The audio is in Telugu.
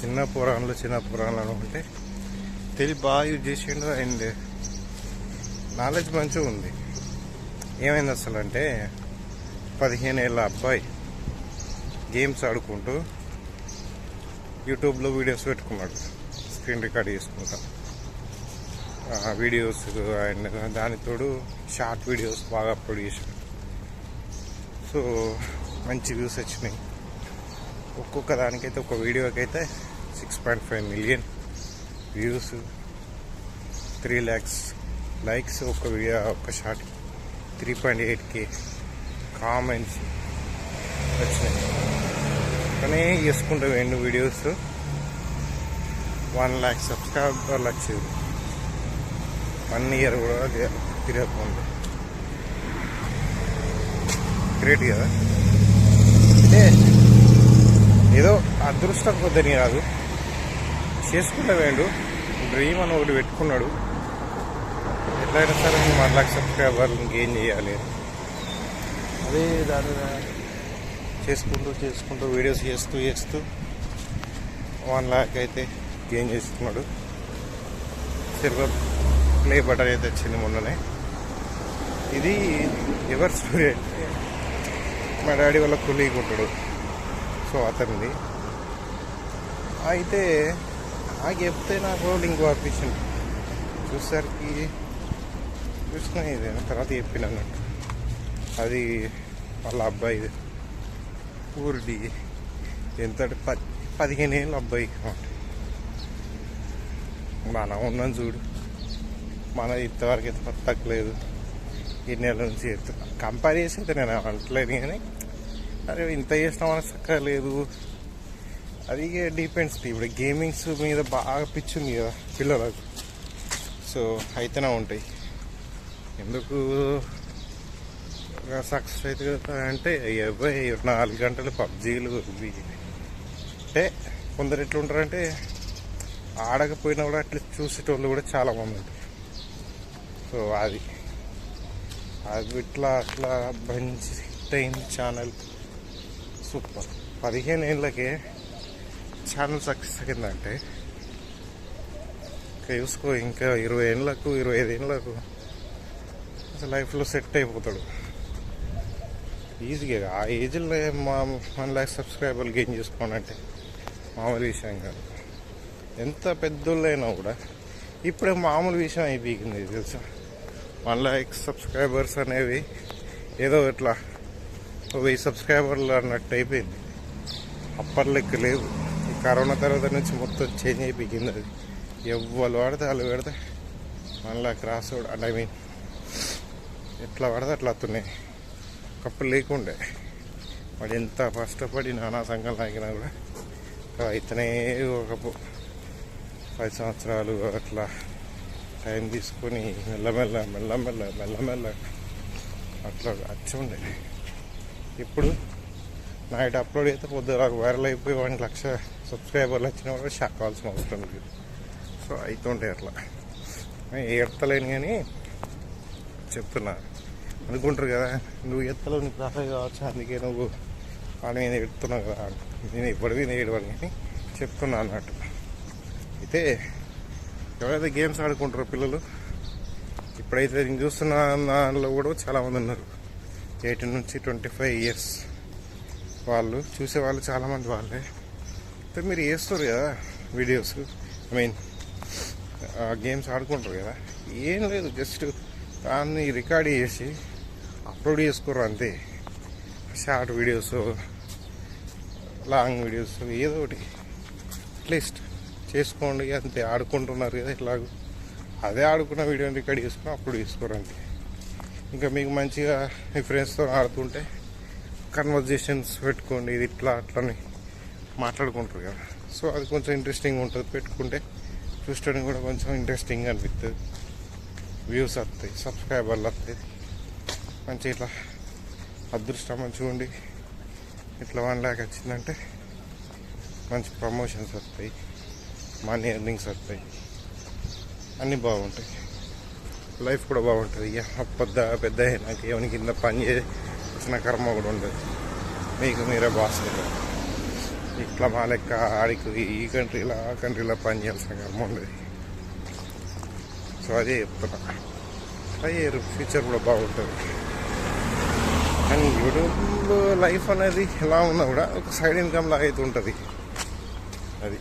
చిన్న పురాణాలు చిన్న పురాణాలు అనుకుంటే తెలివి బాగా యూజ్ చేసిండు అండ్ నాలెడ్జ్ మంచిగా ఉంది. ఏమైంది అసలు అంటే పదిహేను ఏళ్ళ అబ్బాయి గేమ్స్ ఆడుకుంటూ యూట్యూబ్లో వీడియోస్ పెట్టుకున్నాడు. స్క్రీన్ రికార్డ్ చేసుకుంటా. వీడియోస్ అండ్ దానితోడు షార్ట్ వీడియోస్ బాగా అప్లోడ్ చేశాడు సో మంచి వ్యూస్ వచ్చినాయి. ఒక్కొక్క దానికైతే ఒక వీడియోకి అయితే six point five million views three lakhs likes ఒక వీడియో ఒక short three point eight K comments వచ్చినాయి. కానీ చేసుకుంటూ రెండు వీడియోస్ వన్ ల్యాక్ సబ్స్క్రైబర్లు వచ్చేది వన్ ఇయర్ కూడా తిరగకుండా. గ్రేట్ కదా? అంటే ఏదో అదృష్టం కొద్దని కాదు. చేసుకుంటా వేండు డ్రీమ్ అని ఒకటి పెట్టుకున్నాడు. ఎట్లయినా సరే వన్ లాక్ సబ్స్క్రైబర్లు ఇంకేం చేయాలి? అదే దాని చేసుకుంటూ చేసుకుంటూ వీడియోస్ చేస్తూ చేస్తూ వన్ లాక్ అయితే గెయిన్ చేస్తున్నాడు? సిల్వర్ ప్లే బటన్ అయితే వచ్చింది మొన్ననే. ఇది ఎవరి స్టోరీ అంటే? మా డాడీ వాళ్ళ కొలీగ్ ఉంటాడు. సో అతనిది. అయితే ఆ చెప్తే నాకు లింక్ పంపించింది చూసేసరికి చూసిన ఇది తర్వాత చెప్పిన అన్నట్టు. అది వాళ్ళ అబ్బాయి ఊరిది. ఎంత పది పదిహేను ఏళ్ళ అబ్బాయి మన ఉన్నాం చూడు. మన ఇంతవరకు అయితే తగ్గలేదు ఎన్ని నెల నుంచి కంపేర్ చేసి అయితే నేను అంటలేను కానీ అరే ఇంత చేస్తామని చక్కగా లేదు. అది డిపెండ్స్ ఇప్పుడు గేమింగ్స్ మీద బాగా పిచ్చింది కదా పిల్లలకు. సో అయితేనే ఉంటాయి. ఎందుకు? సక్సెస్ అయితే కదా అంటే అబ్బాయి నాలుగు గంటలు పబ్జీలు ఇవి అంటే కొందరు ఎట్లుంటారంటే ఆడకపోయినా కూడా అట్లా చూసేటోళ్ళు కూడా చాలామంది ఉంటారు. సో అది. అది ఇట్లా అట్లా మంచి టైం ఛానల్ సూపర్. పదిహేను ఏళ్ళకే ఛానల్ సక్సెస్ అయిందంటే ఇంకా చూసుకో ఇంకా ఇరవై ఏళ్ళకు ఇరవై ఐదు ఏళ్ళకు అసలు లైఫ్లో సెట్ అయిపోతాడు. ఈజీగా ఆ ఏజ్లో మా వన్ ల్యాక్ సబ్స్క్రైబర్లు గెయిన్ చేసుకోనంటే మామూలు విషయం కాదు. ఎంత పెద్దోళ్ళైనా కూడా ఇప్పుడే మామూలు విషయం అయిపోయింది తెలుసా? వన్ ల్యాక్ సబ్స్క్రైబర్స్ అనేవి ఏదో ఇట్లా వెయ్యి సబ్స్క్రైబర్లు అన్నట్టు అయిపోయింది. అప్పటి లెక్క లేదు. ఈ కరోనా తర్వాత నుంచి మొత్తం చేంజ్ అయిపోయింది అది. ఎవరు పడితే వాళ్ళు పెడితే మళ్ళీ క్రాస్ రాసి అంటే ఐ మీన్ ఎట్లా పడితే అట్లా వస్తున్నాయి. ఒకప్పుడు లేకుండే. వాడు ఎంత కష్టపడి నానా సంఘం లాగినా కూడా అయితేనే ఒక పది సంవత్సరాలు అట్లా టైం తీసుకొని మెల్లమెల్ల మెల్లమెల్ల మెల్లమెల్ల అట్లా వచ్చి ఉండే. ఇప్పుడు నైట్ అప్లోడ్ అయితే పొద్దున వైరల్ అయిపోయి వాడికి లక్ష సబ్స్క్రైబర్లు వచ్చిన వాళ్ళు షాక్ కావాల్సిన అవసరం లేదు. సో అవుతుంటాయి అట్లా. నేను కానీ చెప్తున్నా. అనుకుంటారు కదా నువ్వు ఎత్తలో నీకు రాసాయి కావచ్చు అందుకే నువ్వు వాళ్ళ మీద ఎడుతున్నావు కదా. నేను ఇప్పటి మీద ఏడవని కానీ చెప్తున్నా అన్నట్టు. అయితే ఎవరైతే గేమ్స్ ఆడుకుంటారో పిల్లలు ఇప్పుడైతే నేను చూస్తున్న దానిలో కూడా చాలామంది ఉన్నారు. ఎయిటీన్ నుంచి ట్వంటీ ఫైవ్ ఇయర్స్ వాళ్ళు చూసే వాళ్ళు చాలామంది వాళ్ళే. అయితే మీరు వేస్తారు కదా వీడియోస్? ఐ మీన్ గేమ్స్ ఆడుకుంటారు కదా. ఏం లేదు జస్ట్ దాన్ని రికార్డ్ చేసి అప్లోడ్ చేసుకోరు అంతే. షార్ట్ వీడియోస్ లాంగ్ వీడియోస్ ఏదో ఒకటి. అట్లీస్ట్ చేసుకోండి అంతే. ఆడుకుంటున్నారు కదా ఇట్లాగూ అదే ఆడుకున్న వీడియోని రికార్డ్ చేసుకుని అప్లోడ్ చేసుకోరు అంతే. ఇంకా మీకు మంచిగా మీ ఫ్రెండ్స్తో ఆడుతుంటే కన్వర్జేషన్స్ పెట్టుకోండి ఇది ఇట్లా అట్లని మాట్లాడుకుంటారు కదా. సో అది కొంచెం ఇంట్రెస్టింగ్ ఉంటుంది. పెట్టుకుంటే చూడడానికి కూడా కొంచెం ఇంట్రెస్టింగ్ అనిపిస్తుంది వ్యూస్ వస్తాయి సబ్స్క్రైబర్లు వస్తాయి మంచి ఇట్లా అదృష్టం మంచిగా ఉండి ఇట్లా వన్ ల్యాక్ వచ్చిందంటే మంచి ప్రమోషన్స్ వస్తాయి మనీ ఎర్నింగ్స్ వస్తాయి అన్నీ బాగుంటాయి. లైఫ్ కూడా బాగుంటుంది. పెద్ద పెద్ద అయినాక ఎవరి కింద పని చేసిన కర్మ కూడా ఉండదు. మీకు మీరే బాస్ ఇట్లా మా లెక్క ఆడికి ఈ కంట్రీలో ఆ కంట్రీలో పని చేయాల్సిన కర్మ ఉండదు. సో అదే చెప్తున్నా. ట్రై ఫ్యూచర్ కూడా బాగుంటుంది. కానీ యూట్యూబ్ లైఫ్ అనేది ఎలా ఉన్నా కూడా ఒక సైడ్ ఇన్కమ్ లాగా అయితే ఉంటుంది. అది.